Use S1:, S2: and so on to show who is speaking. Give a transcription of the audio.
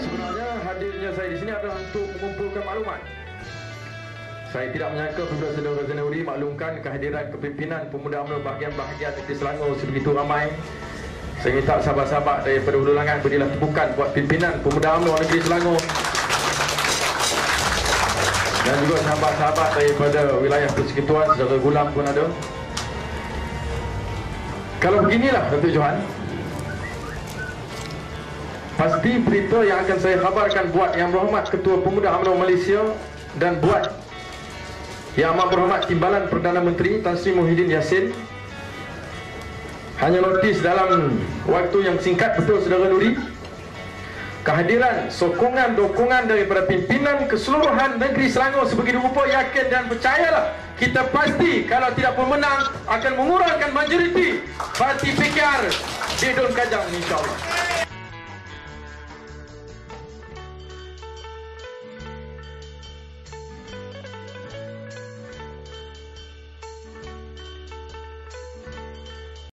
S1: Sebenarnya hadirnya saya di sini adalah untuk mengumpulkan maklumat. Saya tidak menyangka apabila saudara-saudara Nuri maklumkan kehadiran kepimpinan pemuda UMNO bahagian-bahagian negeri Selangor sebegitu ramai. Saya minta sahabat-sahabat daripada Hulu Langat berilah tepukan buat pimpinan pemuda UMNO negeri Selangor. Dan juga sahabat-sahabat daripada wilayah persekutuan, saudara Gulam pun ada. Kalau beginilah Datuk Johan, Pasti berita yang akan saya khabarkan buat Yang Berhormat Ketua Pemuda UMNO Malaysia dan buat Yang Amat Berhormat Timbalan Perdana Menteri Tan Sri Muhyiddin Yassin. Hanya notis dalam waktu yang singkat betul saudara Nuri kehadiran sokongan dokongan daripada pimpinan keseluruhan negeri Selangor sebegitu rupa yakin dan percayalah kita pasti kalau tidak pun menang akan mengurangkan majoriti parti PKR di Don Kajang insyaAllah